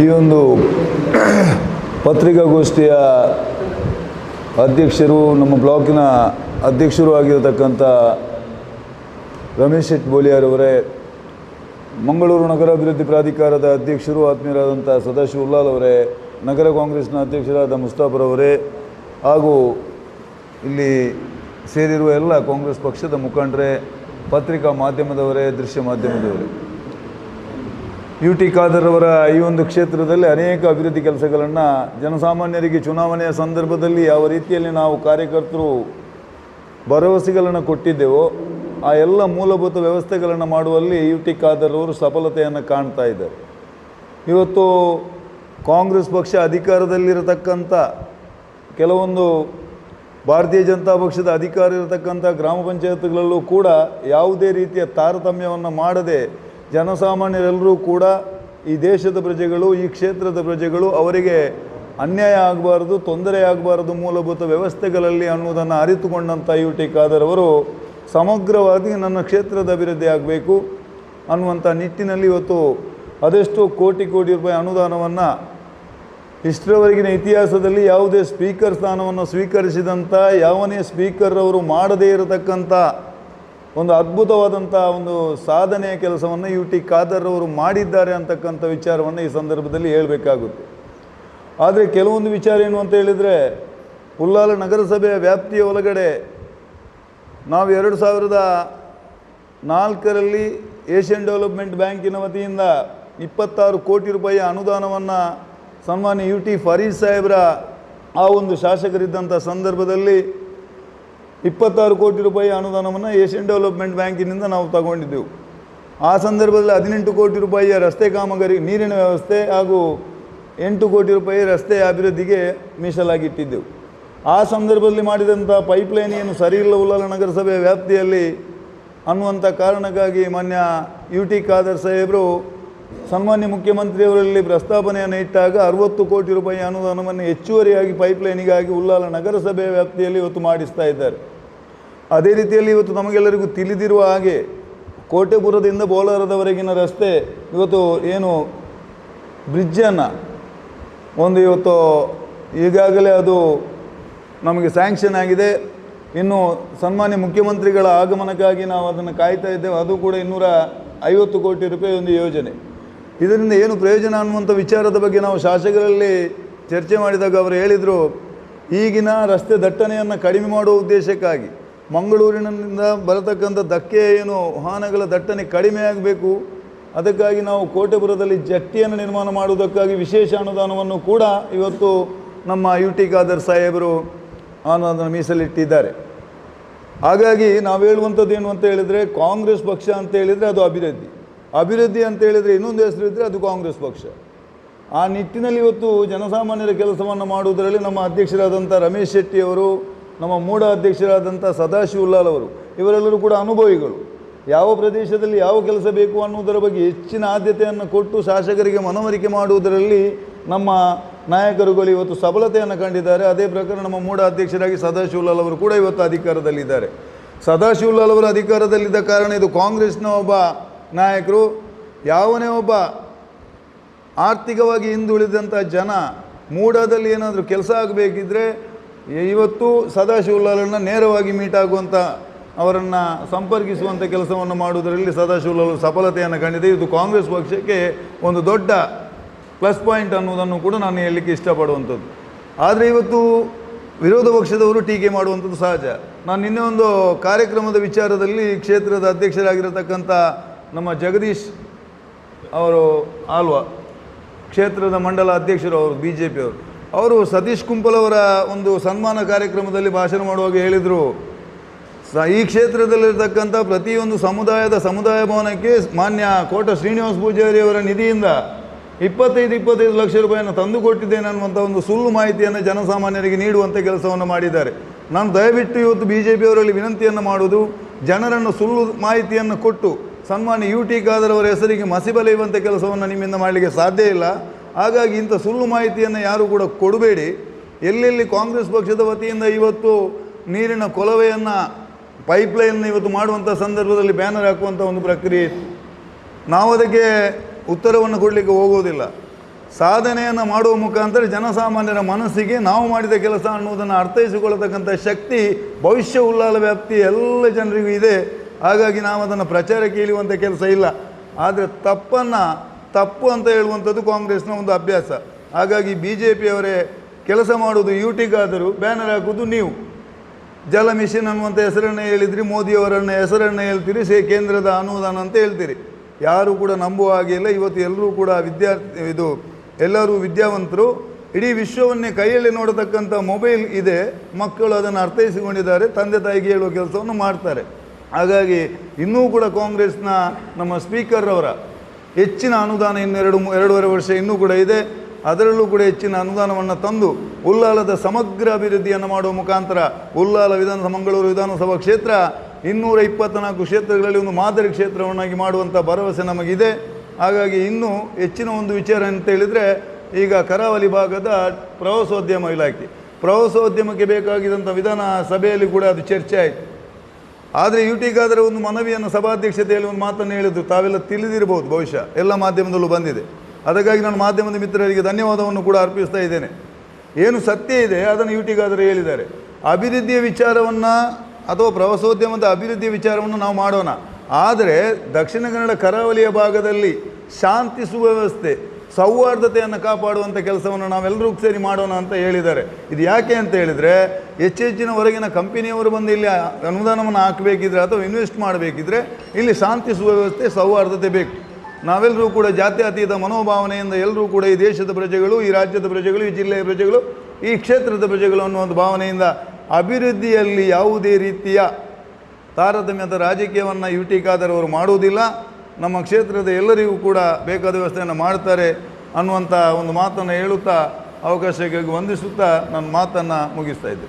ಈ ಒಂದು ಪತ್ರಿಕಾಗೋಷ್ಠಿಯ ಅಧ್ಯಕ್ಷರು, ನಮ್ಮ ಬ್ಲಾಕಿನ ಅಧ್ಯಕ್ಷರು ಆಗಿರತಕ್ಕಂಥ ರಮೇಶ್ ಶೆಟ್ ಬೋಲಿಯಾರವರೇ ಮಂಗಳೂರು ನಗರಾಭಿವೃದ್ಧಿ ಪ್ರಾಧಿಕಾರದ ಅಧ್ಯಕ್ಷರು, ಆತ್ಮೀಯರಾದಂಥ ಸದಾಶಿವ ಉಲ್ಲಾಲ್ ಅವರೇ, ನಗರ ಕಾಂಗ್ರೆಸ್ನ ಅಧ್ಯಕ್ಷರಾದ ಮುಸ್ತಾಫರವರೇ ಹಾಗೂ ಇಲ್ಲಿ ಸೇರಿರುವ ಎಲ್ಲ ಕಾಂಗ್ರೆಸ್ ಪಕ್ಷದ ಮುಖಂಡರೇ, ಪತ್ರಿಕಾ ಮಾಧ್ಯಮದವರೇ, ದೃಶ್ಯ ಮಾಧ್ಯಮದವರೇ. ಯು ಟಿ ಖಾದರ್ ಅವರ ಈ ಒಂದು ಕ್ಷೇತ್ರದಲ್ಲಿ ಅನೇಕ ಅಭಿವೃದ್ಧಿ ಕೆಲಸಗಳನ್ನು ಜನಸಾಮಾನ್ಯರಿಗೆ ಚುನಾವಣೆಯ ಸಂದರ್ಭದಲ್ಲಿ ಯಾವ ರೀತಿಯಲ್ಲಿ ನಾವು ಕಾರ್ಯಕರ್ತರು ಭರವಸೆಗಳನ್ನು ಕೊಟ್ಟಿದ್ದೆವೋ ಆ ಎಲ್ಲ ಮೂಲಭೂತ ವ್ಯವಸ್ಥೆಗಳನ್ನು ಮಾಡುವಲ್ಲಿ ಯು ಟಿ ಖಾದರ್ ಅವರು ಸಫಲತೆಯನ್ನು ಕಾಣ್ತಾ ಇದ್ದಾರೆ. ಇವತ್ತು ಕಾಂಗ್ರೆಸ್ ಪಕ್ಷ ಅಧಿಕಾರದಲ್ಲಿರತಕ್ಕಂಥ ಕೆಲವೊಂದು ಭಾರತೀಯ ಜನತಾ ಪಕ್ಷದ ಅಧಿಕಾರ ಇರತಕ್ಕಂಥ ಗ್ರಾಮ ಪಂಚಾಯತ್ಗಳಲ್ಲೂ ಕೂಡ ಯಾವುದೇ ರೀತಿಯ ತಾರತಮ್ಯವನ್ನು ಮಾಡದೆ ಜನಸಾಮಾನ್ಯರೆಲ್ಲರೂ ಕೂಡ ಈ ದೇಶದ ಪ್ರಜೆಗಳು, ಈ ಕ್ಷೇತ್ರದ ಪ್ರಜೆಗಳು ಅವರಿಗೆ ಅನ್ಯಾಯ ಆಗಬಾರದು, ತೊಂದರೆ ಆಗಬಾರದು ಮೂಲಭೂತ ವ್ಯವಸ್ಥೆಗಳಲ್ಲಿ ಅನ್ನುವುದನ್ನು ಅರಿತುಕೊಂಡಂಥ ಯು ಟಿ ಖಾದರ್ ಅವರು ಸಮಗ್ರವಾಗಿ ನನ್ನ ಕ್ಷೇತ್ರದ ಅಭಿವೃದ್ಧಿ ಆಗಬೇಕು ಅನ್ನುವಂಥ ನಿಟ್ಟಿನಲ್ಲಿ ಇವತ್ತು ಅದೆಷ್ಟೋ ಕೋಟಿ ಕೋಟಿ ರೂಪಾಯಿ ಅನುದಾನವನ್ನು ಇಷ್ಟರವರೆಗಿನ ಇತಿಹಾಸದಲ್ಲಿ ಯಾವುದೇ ಸ್ಪೀಕರ್ ಸ್ಥಾನವನ್ನು ಸ್ವೀಕರಿಸಿದಂಥ ಯಾವನೇ ಸ್ಪೀಕರ್ ಅವರು ಮಾಡದೇ ಇರತಕ್ಕಂಥ ಒಂದು ಅದ್ಭುತವಾದಂಥ ಒಂದು ಸಾಧನೆಯ ಕೆಲಸವನ್ನು ಯು ಟಿ ಖಾದರ್ ಅವರು ಮಾಡಿದ್ದಾರೆ ಅಂತಕ್ಕಂಥ ವಿಚಾರವನ್ನು ಈ ಸಂದರ್ಭದಲ್ಲಿ ಹೇಳಬೇಕಾಗುತ್ತೆ. ಆದರೆ ಕೆಲವೊಂದು ವಿಚಾರ ಏನು ಅಂತ ಹೇಳಿದರೆ ಉಲ್ಲಾಲ ನಗರಸಭೆಯ ವ್ಯಾಪ್ತಿಯ ಒಳಗಡೆ ನಾವು ಎರಡು ಸಾವಿರದ ನಾಲ್ಕರಲ್ಲಿ ಏಷ್ಯನ್ ಡೆವಲಪ್ಮೆಂಟ್ ಬ್ಯಾಂಕಿನ ವತಿಯಿಂದ ಇಪ್ಪತ್ತಾರು ಕೋಟಿ ರೂಪಾಯಿ ಅನುದಾನವನ್ನು ಸನ್ಮಾನ್ಯ ಯು ಟಿ ಫರೀದ್ ಸಾಹೇಬ್ರ ಆ ಒಂದು ಶಾಸಕರಿದ್ದಂಥ ಸಂದರ್ಭದಲ್ಲಿ ಇಪ್ಪತ್ತಾರು ಕೋಟಿ ರೂಪಾಯಿ ಅನುದಾನವನ್ನು ಏಷ್ಯನ್ ಡೆವಲಪ್ಮೆಂಟ್ ಬ್ಯಾಂಕಿನಿಂದ ನಾವು ತಗೊಂಡಿದ್ದೆವು. ಆ ಸಂದರ್ಭದಲ್ಲಿ ಹದಿನೆಂಟು ಕೋಟಿ ರೂಪಾಯಿಯ ರಸ್ತೆ ಕಾಮಗಾರಿ, ನೀರಿನ ವ್ಯವಸ್ಥೆ ಹಾಗೂ ಎಂಟು ಕೋಟಿ ರೂಪಾಯಿ ರಸ್ತೆ ಅಭಿವೃದ್ಧಿಗೆ ಮೀಸಲಾಗಿಟ್ಟಿದ್ದೆವು. ಆ ಸಂದರ್ಭದಲ್ಲಿ ಮಾಡಿದಂಥ ಪೈಪ್ಲೈನ್ ಏನು ಸರಿ ಇಲ್ಲ ಉಲ್ಲಾಲ ನಗರಸಭೆ ವ್ಯಾಪ್ತಿಯಲ್ಲಿ ಅನ್ನುವಂಥ ಕಾರಣಕ್ಕಾಗಿ ಮಾನ್ಯ ಯು ಟಿ ಖಾದರ್ ಸಾಹೇಬರು ಸನ್ಮಾನ್ಯ ಮುಖ್ಯಮಂತ್ರಿಯವರಲ್ಲಿ ಪ್ರಸ್ತಾಪನೆಯನ್ನು ಇಟ್ಟಾಗ ಅರವತ್ತು ಕೋಟಿ ರೂಪಾಯಿ ಅನುದಾನವನ್ನು ಹೆಚ್ಚುವರಿಯಾಗಿ ಪೈಪ್ಲೈನಿಗಾಗಿ ಉಲ್ಲಾಲ ನಗರಸಭೆ ವ್ಯಾಪ್ತಿಯಲ್ಲಿ ಇವತ್ತು ಮಾಡಿಸ್ತಾ ಇದ್ದಾರೆ. ಅದೇ ರೀತಿಯಲ್ಲಿ ಇವತ್ತು ನಮಗೆಲ್ಲರಿಗೂ ತಿಳಿದಿರುವ ಹಾಗೆ ಕೋಟೆಪುರದಿಂದ ಬೋಲಾರದವರೆಗಿನ ರಸ್ತೆ ಇವತ್ತು ಏನು ಬ್ರಿಡ್ಜನ್ನು ಒಂದು ಇವತ್ತು ಈಗಾಗಲೇ ಅದು ನಮಗೆ ಸ್ಯಾಂಕ್ಷನ್ ಆಗಿದೆ. ಇನ್ನು ಸನ್ಮಾನ್ಯ ಮುಖ್ಯಮಂತ್ರಿಗಳ ಆಗಮನಕ್ಕಾಗಿ ನಾವು ಅದನ್ನು ಕಾಯ್ತಾ ಇದ್ದೇವೆ. ಅದು ಕೂಡ ಇನ್ನೂರ ಐವತ್ತು ಕೋಟಿ ರೂಪಾಯಿ ಒಂದು ಯೋಜನೆ. ಇದರಿಂದ ಏನು ಪ್ರಯೋಜನ ಅನ್ನುವಂಥ ವಿಚಾರದ ಬಗ್ಗೆ ನಾವು ಶಾಸಕರಲ್ಲಿ ಚರ್ಚೆ ಮಾಡಿದಾಗ ಅವರು ಹೇಳಿದರು, ಈಗಿನ ರಸ್ತೆ ದಟ್ಟಣೆಯನ್ನು ಕಡಿಮೆ ಮಾಡುವ ಉದ್ದೇಶಕ್ಕಾಗಿ. ಮಂಗಳೂರಿನಿಂದ ಬರತಕ್ಕಂಥ ಧಕ್ಕೆ ಏನು, ವಾಹನಗಳ ದಟ್ಟಣೆ ಕಡಿಮೆ ಆಗಬೇಕು. ಅದಕ್ಕಾಗಿ ನಾವು ಕೋಟೆಪುರದಲ್ಲಿ ಜಟ್ಟಿಯನ್ನು ನಿರ್ಮಾಣ ಮಾಡುವುದಕ್ಕಾಗಿ ವಿಶೇಷ ಅನುದಾನವನ್ನು ಕೂಡ ಇವತ್ತು ನಮ್ಮ ಯು ಟಿ ಖಾದರ್ ಸಾಹೇಬರು ಅನುದಾನ ಮೀಸಲಿಟ್ಟಿದ್ದಾರೆ. ಹಾಗಾಗಿ ನಾವು ಹೇಳುವಂಥದ್ದು ಏನು ಅಂತ ಹೇಳಿದರೆ, ಕಾಂಗ್ರೆಸ್ ಪಕ್ಷ ಅಂತ ಹೇಳಿದರೆ ಅದು ಅಭಿವೃದ್ಧಿ. ಅಭಿವೃದ್ಧಿ ಅಂತ ಹೇಳಿದರೆ ಇನ್ನೊಂದು ಹೆಸರು ಇದ್ದರೆ ಅದು ಕಾಂಗ್ರೆಸ್ ಪಕ್ಷ. ಆ ನಿಟ್ಟಿನಲ್ಲಿ ಇವತ್ತು ಜನಸಾಮಾನ್ಯರ ಕೆಲಸವನ್ನು ಮಾಡುವುದರಲ್ಲಿ ನಮ್ಮ ಅಧ್ಯಕ್ಷರಾದಂಥ ರಮೇಶ್ ಶೆಟ್ಟಿಯವರು ನಮ್ಮ ಮೂಢ ಅಧ್ಯಕ್ಷರಾದಂಥ ಸದಾಶಿವ ಉಲ್ಲಾಲ್ ಅವರು, ಇವರೆಲ್ಲರೂ ಕೂಡ ಅನುಭವಿಗಳು. ಯಾವ ಪ್ರದೇಶದಲ್ಲಿ ಯಾವ ಕೆಲಸ ಬೇಕು ಅನ್ನುವುದರ ಬಗ್ಗೆ ಹೆಚ್ಚಿನ ಆದ್ಯತೆಯನ್ನು ಕೊಟ್ಟು ಶಾಸಕರಿಗೆ ಮನವರಿಕೆ ಮಾಡುವುದರಲ್ಲಿ ನಮ್ಮ ನಾಯಕರುಗಳು ಇವತ್ತು ಸಬಲತೆಯನ್ನು ಕಂಡಿದ್ದಾರೆ. ಅದೇ ಪ್ರಕಾರ ನಮ್ಮ ಮೂಢ ಅಧ್ಯಕ್ಷರಾಗಿ ಸದಾಶಿವಲಾಲ್ ಅವರು ಕೂಡ ಇವತ್ತು ಅಧಿಕಾರದಲ್ಲಿದ್ದಾರೆ. ಸದಾಶಿವಲಾಲ್ ಅವರು ಅಧಿಕಾರದಲ್ಲಿದ್ದ ಕಾರಣ ಇದು ಕಾಂಗ್ರೆಸ್ನ ಒಬ್ಬ ನಾಯಕರು. ಯಾವನೇ ಒಬ್ಬ ಆರ್ಥಿಕವಾಗಿ ಹಿಂದುಳಿದಂಥ ಜನ ಮೂಢದಲ್ಲಿ ಏನಾದರೂ ಕೆಲಸ ಆಗಬೇಕಿದ್ರೆ ಇವತ್ತು ಸದಾಶಿವಲಾಲನ್ನು ನೇರವಾಗಿ ಮೀಟ್ ಆಗುವಂಥ ಅವರನ್ನು ಸಂಪರ್ಕಿಸುವಂಥ ಕೆಲಸವನ್ನು ಮಾಡುವುದರಲ್ಲಿ ಸದಾಶಿವಲಾಲ್ ಸಫಲತೆಯನ್ನು ಕಂಡಿದೆ. ಇದು ಕಾಂಗ್ರೆಸ್ ಪಕ್ಷಕ್ಕೆ ಒಂದು ದೊಡ್ಡ ಪ್ಲಸ್ ಪಾಯಿಂಟ್ ಅನ್ನೋದನ್ನು ಕೂಡ ನಾನು ಹೇಳಲಿಕ್ಕೆ ಇಷ್ಟಪಡುವಂಥದ್ದು. ಆದರೆ ಇವತ್ತು ವಿರೋಧ ಪಕ್ಷದವರು ಟೀಕೆ ಮಾಡುವಂಥದ್ದು ಸಹಜ. ನಾನು ನಿನ್ನೆ ಒಂದು ಕಾರ್ಯಕ್ರಮದ ವಿಚಾರದಲ್ಲಿ ಕ್ಷೇತ್ರದ ಅಧ್ಯಕ್ಷರಾಗಿರತಕ್ಕಂಥ ನಮ್ಮ ಜಗದೀಶ್ ಅವರು ಆಲ್ವಾ, ಕ್ಷೇತ್ರದ ಮಂಡಲ ಅಧ್ಯಕ್ಷರು ಅವರು ಬಿ ಜೆ ಪಿಯವರು ಅವರು ಸತೀಶ್ ಕುಂಪಲವರ ಒಂದು ಸನ್ಮಾನ ಕಾರ್ಯಕ್ರಮದಲ್ಲಿ ಭಾಷಣ ಮಾಡುವಾಗ ಹೇಳಿದರು. ಸ, ಈ ಕ್ಷೇತ್ರದಲ್ಲಿರತಕ್ಕಂಥ ಪ್ರತಿಯೊಂದು ಸಮುದಾಯದ ಸಮುದಾಯ ಭವನಕ್ಕೆ ಮಾನ್ಯ ಕೋಟ ಶ್ರೀನಿವಾಸ ಪೂಜಾರಿಯವರ ನಿಧಿಯಿಂದ ಇಪ್ಪತ್ತೈದು ಇಪ್ಪತ್ತೈದು ಲಕ್ಷ ರೂಪಾಯಿಯನ್ನು ತಂದು ಕೊಟ್ಟಿದ್ದೇನೆ ಅನ್ನುವಂಥ ಒಂದು ಸುಳ್ಳು ಮಾಹಿತಿಯನ್ನು ಜನಸಾಮಾನ್ಯರಿಗೆ ನೀಡುವಂಥ ಕೆಲಸವನ್ನು ಮಾಡಿದ್ದಾರೆ. ನಾನು ದಯವಿಟ್ಟು ಇವತ್ತು ಬಿ ಜೆ ಪಿಯವರಲ್ಲಿ ವಿನಂತಿಯನ್ನು ಮಾಡುವುದು, ಜನರನ್ನು ಸುಳ್ಳು ಮಾಹಿತಿಯನ್ನು ಕೊಟ್ಟು, ಸನ್ಮಾನ್ಯ ಯು ಟಿ ಖಾದರ್ ಅವರ ಹೆಸರಿಗೆ ಮಸಿಬಲೆಯುವಂಥ ಕೆಲಸವನ್ನು ನಿಮ್ಮಿಂದ ಮಾಡಲಿಕ್ಕೆ ಸಾಧ್ಯ ಇಲ್ಲ. ಹಾಗಾಗಿ ಇಂಥ ಸುಳ್ಳು ಮಾಹಿತಿಯನ್ನು ಯಾರೂ ಕೂಡ ಕೊಡಬೇಡಿ. ಎಲ್ಲೆಲ್ಲಿ ಕಾಂಗ್ರೆಸ್ ಪಕ್ಷದ ವತಿಯಿಂದ ಇವತ್ತು ನೀರಿನ ಕೊಲವೆಯನ್ನು ಪೈಪ್ಲೈನ್ ಇವತ್ತು ಮಾಡುವಂಥ ಸಂದರ್ಭದಲ್ಲಿ ಬ್ಯಾನರ್ ಹಾಕುವಂಥ ಒಂದು ಪ್ರಕ್ರಿಯೆ ಇತ್ತು. ನಾವು ಅದಕ್ಕೆ ಉತ್ತರವನ್ನು ಕೊಡಲಿಕ್ಕೆ ಹೋಗೋದಿಲ್ಲ. ಸಾಧನೆಯನ್ನು ಮಾಡುವ ಮುಖಾಂತರ ಜನಸಾಮಾನ್ಯರ ಮನಸ್ಸಿಗೆ ನಾವು ಮಾಡಿದ ಕೆಲಸ ಅನ್ನುವುದನ್ನು ಅರ್ಥೈಸಿಕೊಳ್ಳತಕ್ಕಂಥ ಶಕ್ತಿ, ಭವಿಷ್ಯ ಉಲ್ಲಾಲ ವ್ಯಾಪ್ತಿ ಎಲ್ಲ ಜನರಿಗೂ ಇದೆ. ಹಾಗಾಗಿ ನಾವು ಅದನ್ನು ಪ್ರಚಾರಕ್ಕೆ ಇಳಿಯುವಂಥ ಕೆಲಸ ಇಲ್ಲ. ಆದರೆ ತಪ್ಪನ್ನು ತಪ್ಪು ಅಂತ ಹೇಳುವಂಥದ್ದು ಕಾಂಗ್ರೆಸ್ನ ಒಂದು ಅಭ್ಯಾಸ. ಹಾಗಾಗಿ ಬಿ ಜೆ ಪಿಯವರೇ ಕೆಲಸ ಮಾಡುವುದು ಯೂಟಿಗಾದರೂ ಬ್ಯಾನರ್ ಹಾಕುವುದು ನೀವು. ಜಲ ಮಿಷನ್ ಅನ್ನುವಂಥ ಹೆಸರನ್ನು ಹೇಳಿದ್ರಿ, ಮೋದಿಯವರನ್ನು ಹೆಸರನ್ನು ಹೇಳ್ತೀರಿ, ಸೇ ಕೇಂದ್ರದ ಅನುದಾನ ಅಂತ ಹೇಳ್ತೀರಿ. ಯಾರೂ ಕೂಡ ನಂಬುವ ಹಾಗೆ ಇಲ್ಲ. ಇವತ್ತು ಎಲ್ಲರೂ ಕೂಡ ವಿದ್ಯಾರ್ಥಿ, ಇದು ಎಲ್ಲರೂ ವಿದ್ಯಾವಂತರು. ಇಡೀ ವಿಶ್ವವನ್ನೇ ಕೈಯಲ್ಲಿ ನೋಡತಕ್ಕಂಥ ಮೊಬೈಲ್ ಇದೆ. ಮಕ್ಕಳು ಅದನ್ನು ಅರ್ಥೈಸಿಕೊಂಡಿದ್ದಾರೆ. ತಂದೆ ತಾಯಿಗೆ ಹೇಳುವ ಕೆಲಸವನ್ನು ಮಾಡ್ತಾರೆ. ಹಾಗಾಗಿ ಇನ್ನೂ ಕೂಡ ಕಾಂಗ್ರೆಸ್ನ ನಮ್ಮ ಸ್ಪೀಕರ್ ಅವರ ಹೆಚ್ಚಿನ ಅನುದಾನ ಇನ್ನು ಎರಡು ಎರಡೂವರೆ ವರ್ಷ ಇನ್ನೂ ಕೂಡ ಇದೆ. ಅದರಲ್ಲೂ ಕೂಡ ಹೆಚ್ಚಿನ ಅನುದಾನವನ್ನು ತಂದು ಉಲ್ಲಾಲದ ಸಮಗ್ರ ಅಭಿವೃದ್ಧಿಯನ್ನು ಮಾಡುವ ಮುಖಾಂತರ ಉಲ್ಲಾಲ ವಿಧಾನ ಮಂಗಳೂರು ವಿಧಾನಸಭಾ ಕ್ಷೇತ್ರ ಇನ್ನೂರ ಇಪ್ಪತ್ತ್ನಾಲ್ಕು ಕ್ಷೇತ್ರಗಳಲ್ಲಿ ಒಂದು ಮಾದರಿ ಕ್ಷೇತ್ರವನ್ನಾಗಿ ಮಾಡುವಂಥ ಭರವಸೆ ನಮಗಿದೆ. ಹಾಗಾಗಿ ಇನ್ನೂ ಹೆಚ್ಚಿನ ಒಂದು ವಿಚಾರ ಅಂತ ಹೇಳಿದರೆ ಈಗ ಕರಾವಳಿ ಭಾಗದ ಪ್ರವಾಸೋದ್ಯಮ ಇಲಾಖೆ. ಪ್ರವಾಸೋದ್ಯಮಕ್ಕೆ ಬೇಕಾಗಿದ್ದಂಥ ವಿಧಾನ ಸಭೆಯಲ್ಲಿ ಕೂಡ ಅದು ಚರ್ಚೆ ಆಯಿತು. ಆದರೆ ಯುಟಿಗಾದರೆ ಒಂದು ಮನವಿಯನ್ನು ಸಭಾಧ್ಯಕ್ಷತೆಯಲ್ಲಿ ಒಂದು ಮಾತನ್ನು ಹೇಳಿದ್ರು. ತಾವೆಲ್ಲ ತಿಳಿದಿರಬಹುದು ಬಹುಶಃ. ಎಲ್ಲ ಮಾಧ್ಯಮದಲ್ಲೂ ಬಂದಿದೆ. ಅದಕ್ಕಾಗಿ ನಾನು ಮಾಧ್ಯಮದ ಮಿತ್ರರಿಗೆ ಧನ್ಯವಾದವನ್ನು ಕೂಡ ಅರ್ಪಿಸ್ತಾ ಇದ್ದೇನೆ. ಏನು ಸತ್ಯ ಇದೆ, ಅದನ್ನು ಯುಟಿಗಾದರೆ ಹೇಳಿದ್ದಾರೆ. ಅಭಿವೃದ್ಧಿಯ ವಿಚಾರವನ್ನು ಅಥವಾ ಪ್ರವಾಸೋದ್ಯಮದ ಅಭಿವೃದ್ಧಿಯ ವಿಚಾರವನ್ನು ನಾವು ಮಾಡೋಣ. ಆದರೆ ದಕ್ಷಿಣ ಕನ್ನಡ ಕರಾವಳಿಯ ಭಾಗದಲ್ಲಿ ಶಾಂತಿ ಸುವ್ಯವಸ್ಥೆ ಸೌಹಾರ್ದತೆಯನ್ನು ಕಾಪಾಡುವಂಥ ಕೆಲಸವನ್ನು ನಾವೆಲ್ಲರೂ ಸೇರಿ ಮಾಡೋಣ ಅಂತ ಹೇಳಿದ್ದಾರೆ. ಇದು ಯಾಕೆ ಅಂತ ಹೇಳಿದರೆ ಹೆಚ್ಚೆಚ್ಚಿನ ಹೊರಗಿನ ಕಂಪನಿಯವರು ಬಂದು ಇಲ್ಲಿ ಅನುದಾನವನ್ನು ಹಾಕಬೇಕಿದ್ರೆ ಅಥವಾ ಇನ್ವೆಸ್ಟ್ ಮಾಡಬೇಕಿದ್ರೆ ಇಲ್ಲಿ ಶಾಂತಿ ಸುವ್ಯವಸ್ಥೆ, ಸೌಹಾರ್ದತೆ ಬೇಕು. ನಾವೆಲ್ಲರೂ ಕೂಡ ಜಾತ್ಯತೀತ ಮನೋಭಾವನೆಯಿಂದ ಎಲ್ಲರೂ ಕೂಡ ಈ ದೇಶದ ಪ್ರಜೆಗಳು, ಈ ರಾಜ್ಯದ ಪ್ರಜೆಗಳು, ಈ ಜಿಲ್ಲೆಯ ಪ್ರಜೆಗಳು, ಈ ಕ್ಷೇತ್ರದ ಪ್ರಜೆಗಳು ಅನ್ನೋ ಒಂದು ಭಾವನೆಯಿಂದ ಅಭಿವೃದ್ಧಿಯಲ್ಲಿ ಯಾವುದೇ ರೀತಿಯ ತಾರತಮ್ಯದ ರಾಜಕೀಯವನ್ನು ಅವರು ಮಾಡುವುದಿಲ್ಲ. ನಮ್ಮ ಕ್ಷೇತ್ರದ ಎಲ್ಲರಿಗೂ ಕೂಡ ಬೇಕಾದ ವ್ಯವಸ್ಥೆಯನ್ನು ಮಾಡ್ತಾರೆ ಅನ್ನುವಂಥ ಒಂದು ಮಾತನ್ನು ಹೇಳುತ್ತಾ ಅವಕಾಶಕ್ಕಾಗಿ ವಂದಿಸುತ್ತಾ ನನ್ನ ಮಾತನ್ನು ಮುಗಿಸ್ತಾ ಇದ್ದೆ